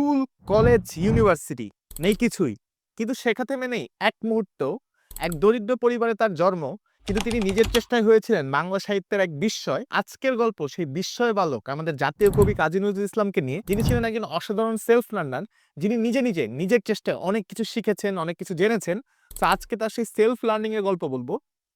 School, college, university, নেই কিছুই। কিন্তু শেখাতে মেনে এক মুহূর্ত এক দরিদ্র পরিবারে তার জন্ম, কিন্তু তিনি নিজের চেষ্টায় হয়েছিলেন বাংলা সাহিত্যের এক বিস্ময়। আজকের গল্প সেই বিস্ময় বালক, আমাদের জাতীয় কবি কাজী নজরুল ইসলামকে নিয়ে। যিনি ছিলেন একজন অসাধারণ সেলফ লার্নার যিনি নিজে নিজে নিজের চেষ্টায় অনেক কিছু শিখেছেন, অনেক কিছু জেনেছেন। তো আজকে তার সেই সেলফ লার্নিং এর গল্প বলব।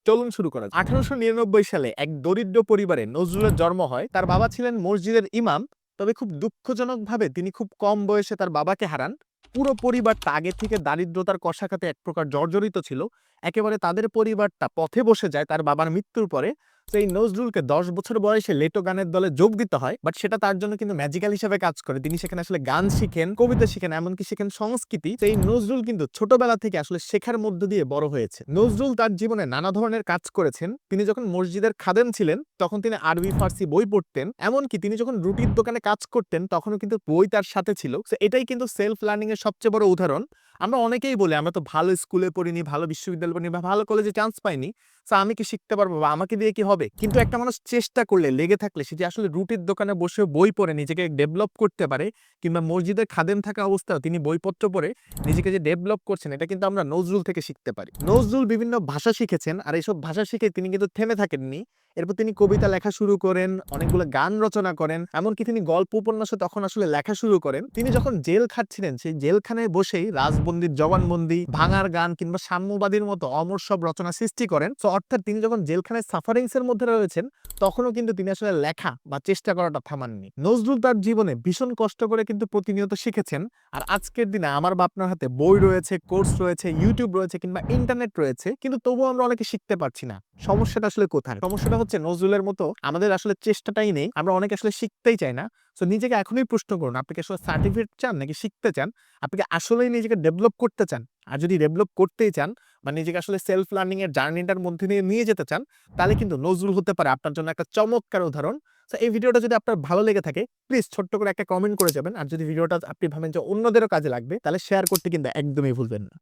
চলুন শুরু করা আঠারোশো নিরানব্বই সালে এক দরিদ্র পরিবারে নজরুলের জন্ম হয়। তার বাবা ছিলেন মসজিদের ইমাম। তবে খুব দুঃখজনকভাবে তিনি খুব কম বয়সে তার বাবাকে হারান। পুরো পরিবারটা আগে থেকে দারিদ্রতার কষাখাতে এক প্রকার জর্জরিত ছিল। একেবারে তাদের পরিবারটা পথে বসে যায় তার বাবার মৃত্যুর পরে। তো এই নজরুলকে দশ বছর বয়সে লেটো গানের দলে যোগ দিতে হয় বাট সেটা তার জন্য কিন্তু ম্যাজিক্যাল হিসেবে কাজ করে। তিনি সেখানে আসলে গান শিখেন, কবিতা শিখেন, এমনকি শিখেন সংস্কৃতি। তো এই নজরুল কিন্তু ছোটবেলা থেকে আসলে শেখার মধ্য দিয়ে বড় হয়েছে। নজরুল তার জীবনে নানা ধরনের কাজ করেছেন। তিনি যখন মসজিদের খাদেম ছিলেন, তখন তিনি আরবি, ফার্সি বই পড়তেন। এমনকি তিনি যখন রুটির দোকানে কাজ করতেন, তখনও কিন্তু বই তার সাথে ছিল। এটাই কিন্তু সেলফ লার্নিং এর সবচেয়ে বড় উদাহরণ। আমরা অনেকেই বলি, আমরা তো ভালো স্কুলে পড়িনি, ভালো বিশ্ববিদ্যালয় পড়িনি বা ভালো কলেজে চান্স পাইনি। তো আমি কি শিখতে পারব বা আমাকে দিয়ে কি হবে? কিন্তু একটা মানুষ চেষ্টা করলে, লেগে থাকলে, সে যে আসলে রুটির দোকানে বসে বই পড়ে, নিজেকে ডেভেলপ করতে পারে, কিংবা মসজিদের খাদেম থাকা অবস্থায় তিনি বইপত্র পড়ে, নিজেকে যে ডেভেলপ করছেন, এটা কিন্তু আমরা নজরুল থেকে শিখতে পারি। নজরুল বিভিন্ন ভাষা শিখেছেন, আর এইসব ভাষা শিখে তিনি কিন্তু থেমে থাকেননি। এরপর তিনি কবিতা লেখা শুরু করেন, অনেকগুলো গান রচনা করেন, এমনকি তিনি গল্প উপন্যাসও তখন আসলে লেখা শুরু করেন। তিনি যখন জেল খাটছিলেন, সেই জেলখানায় বসেই রাজবন্দির জবানবন্দি ভাঙার গান কিংবা সাম্যবাদীর মতো অমর সব রচনা সৃষ্টি করেন। তো অর্থাৎ তিনি যখন জেলখানায় সাফারিংস এর মধ্যে রয়েছেন, তখনও কিন্তু তিনি আসলে লেখা বা চেষ্টা করাটা থামাননি। নজরুল তার জীবনে ভীষণ কষ্ট করে কিন্তু প্রতিনিয়ত শিখেছেন। আর আজকের দিনে আমার বা আপনার হাতে বই রয়েছে কোর্স রয়েছে ইউটিউব রয়েছে কিংবা ইন্টারনেট রয়েছে, কিন্তু তবুও আমরা অনেকে শিখতে পারছি না। সমস্যাটা আসলে কোথায়? সমস্যাটা হচ্ছে নজরুলের মতো আমাদের আসলে চেষ্টাটাই নেই। আমরা অনেকে আসলে শিখতেই চাই না। তো নিজেকে এখনই প্রশ্ন করুন, আপনি কি আসলে সার্টিফিকেট চান নাকি শিখতে চান? আপনি কি আসলেই নিজেকে ডেভেলপ করতে চান? আর যদি ডেভেলপ করতেই চান বা নিজেকে আসলে সেলফ লার্নিং এর জার্নিটার মধ্যে নিয়ে নিয়ে যেতে চান, তাহলে কিন্তু নজরুল হতে পারে আপনার জন্য একটা চমৎকার উদাহরণ। তো এই ভিডিওটা যদি আপনার ভালো লেগে থাকে প্লিজ ছোট্ট করে একটা কমেন্ট করে যাবেন। আর যদি ভিডিওটা আপনি ভাবেন যে অন্যদেরও কাজে লাগবে, তাহলে শেয়ার করতে কিন্তু একদমই ভুলবেন না।